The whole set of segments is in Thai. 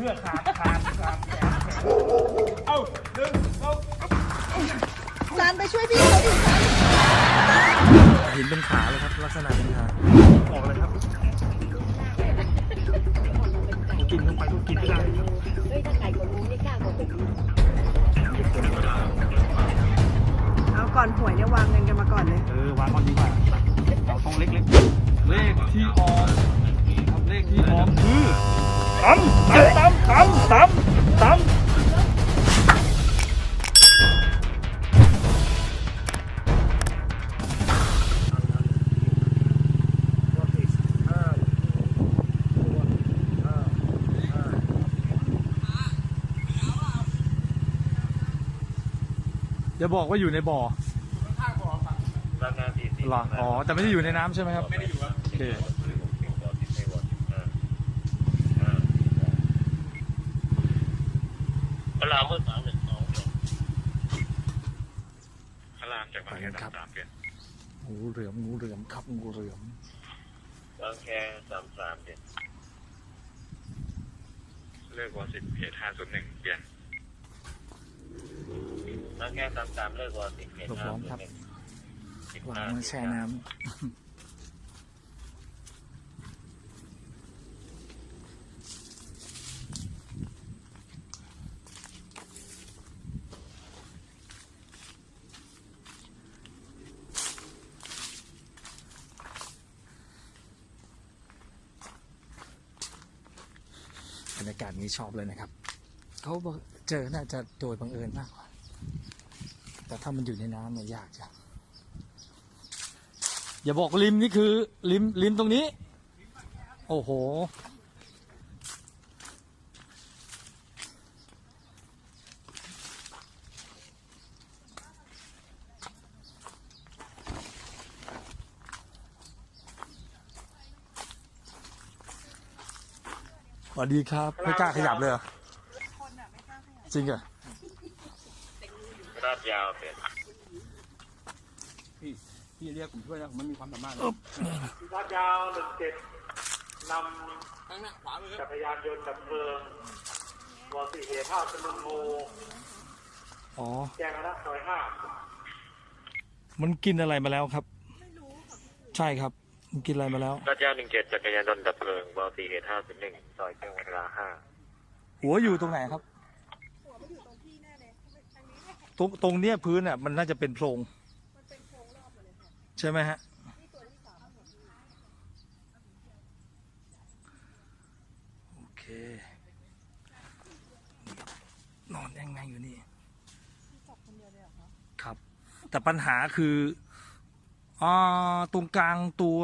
พื่อขาดขาดขาดแขนแขนเอ้าดึงเอาซันไปช่วยพี่เขาดิซันเห็นเป็นขาเลยครับ ลักษณะเป็นขาออกเลยครับกินเข้าไปก็กินไม่ได้ครับเฮ้ยถ้าไก่กว่ารู้ไม่กล้ากว่าผมเอาก่อนหวยเนี่ยวางเงินกันมาก่อนเลย เออวางก่อนดีกว่าเราต้องเล็กๆเลขที่ออกครับเลขที่ออกคือ ตั้มตั้มตั้มตั้มตั้มอย่าบอกว่าอยู่ในบ่อราคาสี่สิบเหรออ๋อ แต่ไม่ได้อยู่ในน้ำใช่ไหมครับ ไม่ได้อยู่ครับโอเค พระรามเมื่อสามหนึ่งสองพระรามจากบางแคสามสามเปลี่ยนงูเหลือมงูเหลือมครับงูเหลือมบางแคสามสามเปลี่ยนเลิกวอสิบเพจห้าศูนย์หนึ่งเปลี่ยนบางแคสามสามเลิกวอสิบเพจห้าศูนย์หนึ่งสิบวาห้างมาแช่น้ำ รยากาศนี้ชอบเลยนะครับ เขาเจอน่าจะโดยบังเอิญมากกว่า แต่ถ้ามันอยู่ในน้ำเนี่ยยากจังอย่าบอกริมนี่คือริมริมตรงนี้ โอ้โห สวัสดีครับ ไม่กล้าขยับเลยเหรอจริงเหรอลาดยาวเปลี่ยนพี่เรียกผมช่วยนะผมไม่มีความสามารถลาดยาวหนึ่งเจ็ดนำจักรยานยนต์ดับเพลิงวอสี่เหตุภาพจำนวนงูอ๋อแจ้งคณะซอยห้ามันกินอะไรมาแล้วครับ ใช่ครับ มันกินอะไรมาแล้วลาดยาวหนึ่งเจ็ดจักรยานยนต์ดับเพลิงวอสี่เหตุห้าศูนย์หนึ่งซอยเครื่องเวลาห้าหัวอยู่ตรงไหนครับตรงตรงเนี้ยพื้นอะมันน่าจะเป็นโพรงใช่ไหมฮะโอเคนอนยังไงอยู่นี่ครับ แต่ปัญหาคือ อ่าตรงกลางตัว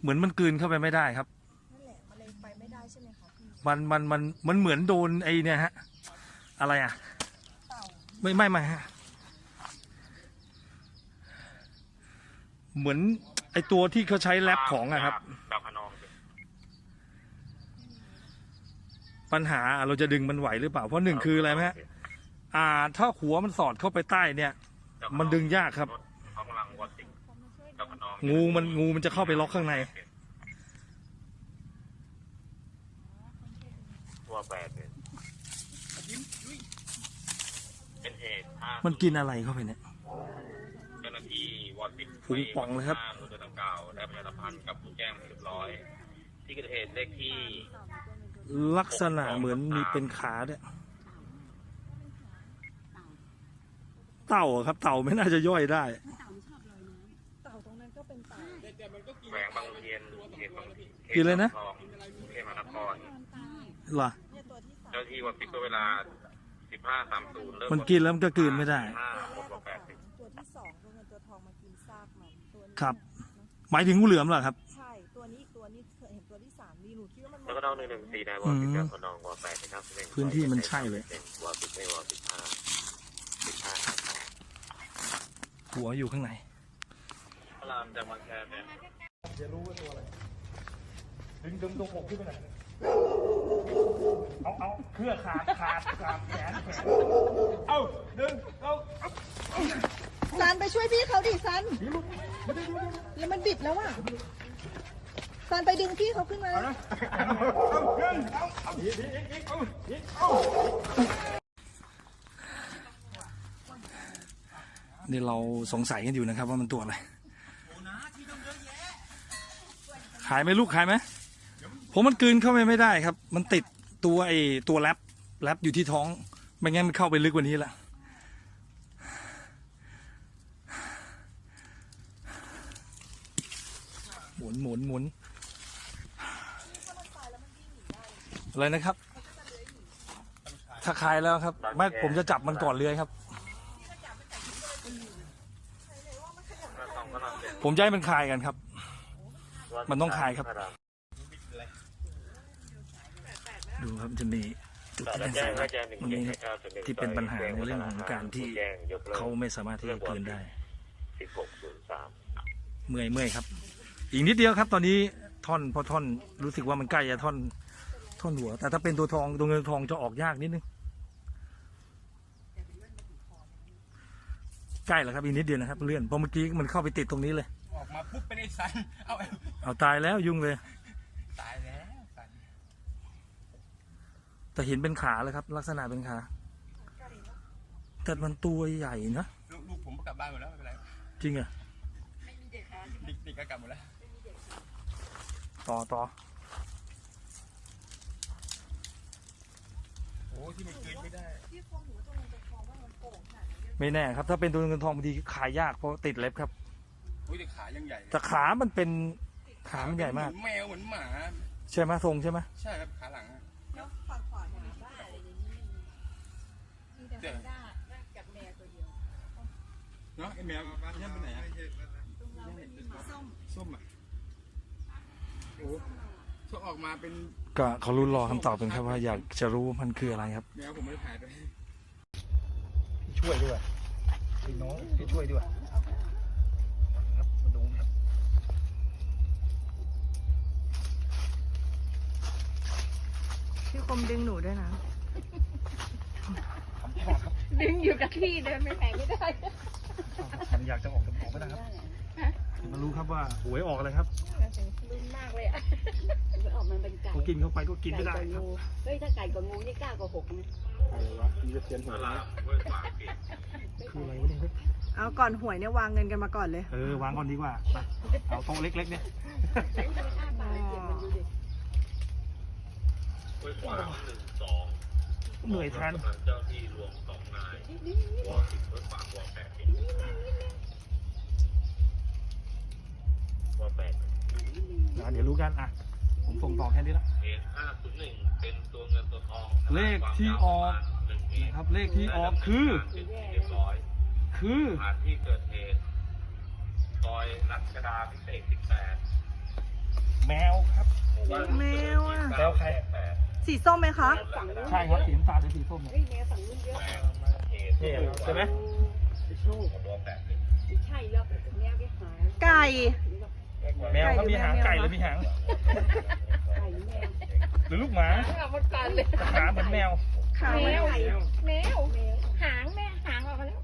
เหมือนมันกลืนเข้าไปไม่ได้ครับ นั่นแหละมันเลยไปไม่ได้ใช่ไหมคะพี่มันมันมันมันเหมือนโดนไอ้เนี่ยฮะ อะไรอะ เต่าไม่ไม่ไม่ฮะเหมือนไอตัวที่เขาใช้แรปของอะครับ ดาวพนองปัญหาเราจะดึงมันไหวหรือเปล่า เพราะหนึ่งคืออะไรไหมฮะ อ่า ถ้าหัวมันสอดเข้าไปใต้เนี่ย มันดึงยากครับเขากำลังวอสิงดาวพนอ งงูมันงูมันจะเข้าไปล็อกข้างใน ตัวแปดเป็นเป็นเหตุถ้ามันกินอะไรเข้าไปเนี่ย เจ้าหน้าที่วอสิงฝูงป่องเลยครับมูลดังกล่าวได้ประชาสัมพันธ์กับผู้แจ้งเรียบร้อย ที่เกิดเหตุเลขที่ลักษณะเหมือนมีเป็นขาเนี่ยเต่าอะครับ เต่าไม่น่าจะย่อยได้ เต่า แขวงบางเทียนเขตบางเขตกินเลยนะ คลองกรุงเทพมหานครเหรอเนี่ยตัวที่สามเจ้าหน้าที่วอสิงก็เวลา 15.30เริ่มมันกินแล้วมันก็กลืนไม่ได้5ตัว6แรก8อะตัวที่สองตัวเงินตัวทองมากินซากมันตัวนี้ครับ หมายถึงงูเหลือมเหรอครับ ใช่ตัวนี้อีกตัวนี้เคยเห็นตัวที่สามนี่หนูคิดว่ามันหมแล้วดก็น้องหนึ่งหนึ่งสี่นายวอสิงกับน้องวอแปดนะครับพื้นที่มันใช่เลย วอสิงไม่วอสิบห้าสิบห้าหัวอยู่ข้างในพ ระรามจากบางแคเนี่ยดึงดึงตรงอกขึ้นไปหน่อยเอาเอาเพื่อขาดขาดขาดแขนแขนเอ้าดึงเอาซันไปช่วยพี่เขาดิซันแล้วมันบิดแล้วอะซันไปดึงพี่เขาขึ้นมาเอาดึงนี่เราสงสัยกันอยู่นะครับว่ามันตัวอะไร ขายไหมลูกขายไหมผมมันกลืนเข้าไปไม่ได้ครับ มันติดตัวไอ้ตัวแรปแรปอยู่ที่ท้อง ไม่งั้นมันเข้าไปลึกกว่านี้ละหมุนหมุนหมุนอะไรนะครับ ถ้าคายแล้วครับไม่ผมจะจับมันก่อนเลื้อยครับ ผมจะให้มันคายกันครับ มันต้องคายครับ ดูครับจะมีจุดที่เป็นสาระตรงนี้ครับที่เป็นปัญหาในเรื่องของการที่เขาไม่สามารถที่จะกลืนได้เมื่อยเมื่อยครับ อีกนิดเดียวครับ ตอนนี้ท่อนพอท่อนรู้สึกว่ามันใกล้จะท่อนท่อนหัว แต่ถ้าเป็นตัวทองตัวเงินทองจะออกยากนิดนึงใกล้แล้วครับอีกนิดเดียวนะครับ เลื่อนเพราะเมื่อกี้มันเข้าไปติดตรงนี้เลย ออกมาปุ๊บเป็นไอ้สัน เอาเอาตายแล้วยุ่งเลย ตายแล้วสันแต่เห็นเป็นขาเลยครับ ลักษณะเป็นขาแต่มันตัวใหญ่นะ ลูกลูกผมก็กลับบ้านหมดแล้วไม่เป็นไรจริงอะเด็กเด็กก็กลับหมดแล้วต่อต่อโอ้ที่มันกลืนไม่ได้ไม่แน่ครับ ถ้าเป็นตัวเงินทองบางทีขายยากเพราะติดเล็บครับโอ้ยแต่ขายังใหญ่แต่ขามันเป็นขามันใหญ่มากเหอนแมวเหมือนหมา ใช่ไหมทรงใช่ไหมใช่ครับขาหลังอะเจ๋งเนาะไอแมวเนี่ยเป็นไหนอะส้มอะโอ้ถ้าออกมาเป็นก็เขารุ้นรอคำตอบเป็นครับว่าอยากจะรู้มันคืออะไรครับ แมวผมไม่ได้ถ่ายด้วยช่วยด้วยพี่น้องพี่ช่วยด้วยครับมาดูครับ พี่คมดึงหนูด้วยนะ ดึงอยู่กับที่เดินไปไหนไม่ได้ผมอยากจะออกจะออกไม่ได้ครับมารู้ครับว่าหวยออกอะไรครับลุ้นมากเลยอะมันออกมันเป็นไก่ผมกินเข้าไปก็กินไม่ได้ก่ครับงูเฮ้ยถ้าไก่กับงูนี่กล้ากว่าหกนะอะไรวะมีจะเทียนหัวลานะห้วยขวางปิดคืออะไรวะเนี่ยเอาก่อนหวยเนี่ยวางเงินกันมาก่อนเลย เออวางก่อนดีกว่าไปเอาโต๊ะเล็กๆเนี่ย เหนื่อยแทนเจ้าที่รวมสองนายวอสิบห้วยขวาวอแปดปิดวอแปดอะเดี๋ยวรู้กันอะ ผมส่งต่อแค่นี้ละเหตุห้าศูนย์หนึ่งเป็นตัวเงินตัวทองเลขที่ออกนะครับเลขที่ออกคือ คือสถาที่เกิดเหตุซอยรัชดาพิเศษ18แมวครับแมวอะแมวใคร สีส้มไหมคะ ใช่ครับสีน้ำตาลหรือสีส้มเนี่ยเฮ้ยแมวฝั่งนู้นเยอะนี่ใช่ไหมตัวแปดหนึ่งไม่ใช่แล้วแมวที่หายไก่ แมวเขามีหางไก่หรือมีหางไก่แมวหรือลูกหมาเอาหมดก่อนเลยหางเหมือนแมวขาแมมันวแมว หางแม่หางออกมาแล้ว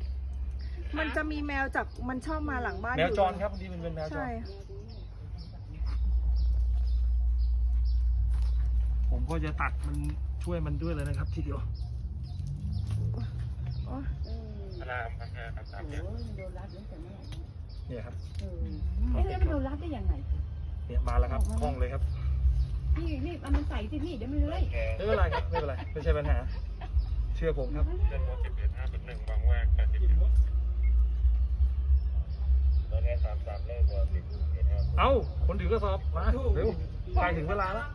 มันจะมีแมวจากมันชอบมาหลังบ้านแมวอยู่จรครับบางทีมันเป็นแมวจใช่ ร ผม ก็จะตัดมันช่วยมันด้วยเลยนะครับ ทีเดียวรามพระรามพระรามเนี่ยเนี่ยครับเอ๊ะแล้วมันโดนรัดได้ยังไงเนี่ยมาแล้วครับคล่องเลยครับนี่นี่เอามันใส่ที่นี่เดี๋ยวมันเลยไม่เป็นไรครับไม่เป็นไรไม่ใช่ปัญหา เชื่อผมครับเรื่องรถสิบเอ็ดห้าเป็นหนึ่งบางแวกแปดสิบตอนนี้สามสามเลขว่าสิบเอ็ดห้าเอ้าคนถือกระสอบมาเร็วใกล้ถึงเวลาแล้ว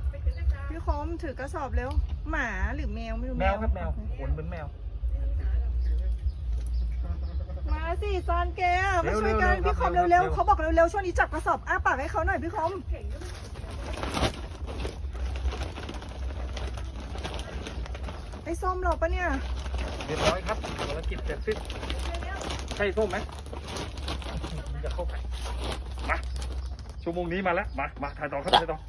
พี่คมถือกระสอบเร็ว หมาหรือแมวไม่รู้แมวครับแมวขนเหมือนแมว มาสิซอนแกมาเร็วช่วยกันเร็วพี่คมเร็วเร็วเร็วๆเขาบอกเร็วๆช่วงนี้จับกระสอบอ้าปากให้เขาหน่อยพี่คมไอ้ส้มเราปะเนี่ยเรียบร้อยครับภารกิจเสร็จสิ้นใช่ส้มไหมมันจะเข้าไปมาชั่วโมงนี้มาแล้วมามาถ่ายต่อครับถ่ายต่อ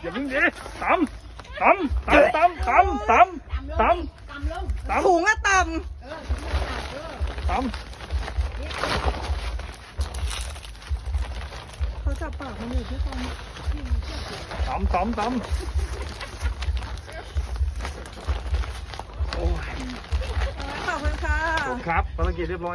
อย่าวิ่งดิตำตำตำตำตำตำตำตำำถุงอะตเอถุงอะต่ำเอำตำเขาจับปากมันอยพี่ตรงตำตำตำโอ้ยขอบคุณค่ะครับภารกิจเรียบร้อย